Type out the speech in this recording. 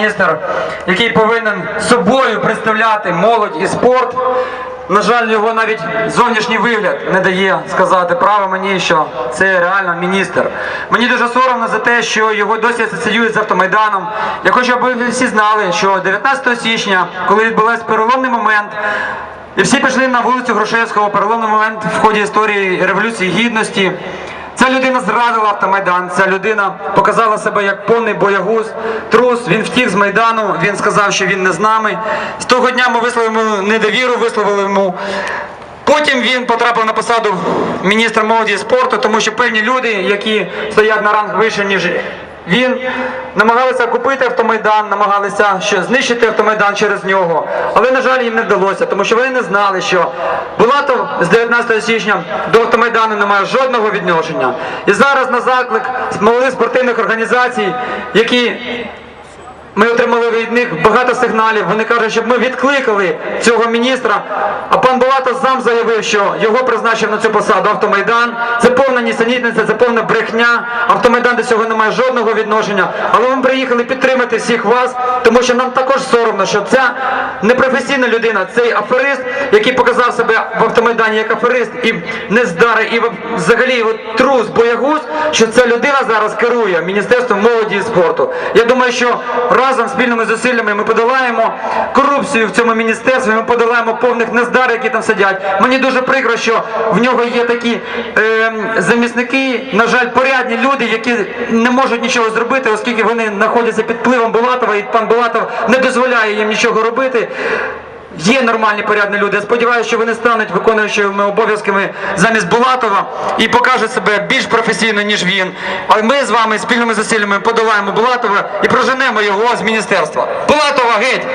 міністр, який повинен собою представляти молодь і спорт. На жаль, його навіть зовнішній вигляд не дає сказати право мені, що це реально міністр. Мені дуже соромно за те, що його досі асоціюють з автомайданом. Я хочу, аби всі знали, що 19 січня, коли відбувався переломний момент, і всі пішли на вулицю Грушевського, переломний момент в ході історії Революції Гідності. Ця людина зрадила автомайдан. Ця людина показала себе як повний боягуз, трус. Він втік з майдану. Він сказав, що він не з нами. З того дня ми висловили недовіру, висловили йому. Потім він потрапив на посаду міністра молоді і спорту, тому що певні люди, які стоять на ранг вище, ніж він, намагалися купити автомайдан, намагалися що знищити автомайдан через нього. Але, на жаль, їм не вдалося, тому що вони не знали, що Булатов з 19 січня до автомайдану не має жодного відношення. І зараз на заклик молодих спортивних організацій, які ми отримали від них багато сигналів. Вони кажуть, щоб ми відкликали цього міністра. А пан Балатов сам заявив, що його призначив на цю посаду автомайдан. Це повна нісенітниця, це повна брехня. Автомайдан до цього не має жодного відношення. Але ми приїхали підтримати всіх вас, тому що нам також соромно, що ця непрофесійна людина, цей аферист, який показав себе в автомайдані як аферист і нездари, і взагалі от трус, боягуз, що ця людина зараз керує Міністерством молоді і спорту. Я думаю, що разом спільними зусиллями ми подолаємо корупцію в цьому міністерстві, ми подолаємо повних нездар, які там сидять. Мені дуже прикро, що в нього є такі е, замісники, на жаль, порядні люди, які не можуть нічого зробити, оскільки вони знаходяться під впливом Булатова, і пан Булатов не дозволяє їм нічого робити. Є нормальні порядні люди. Я сподіваюся, що вони стануть виконуючими обов'язками замість Булатова і покажуть себе більш професійно, ніж він. А ми з вами спільними зусиллями подолаємо Булатова і проженемо його з міністерства. Булатова геть!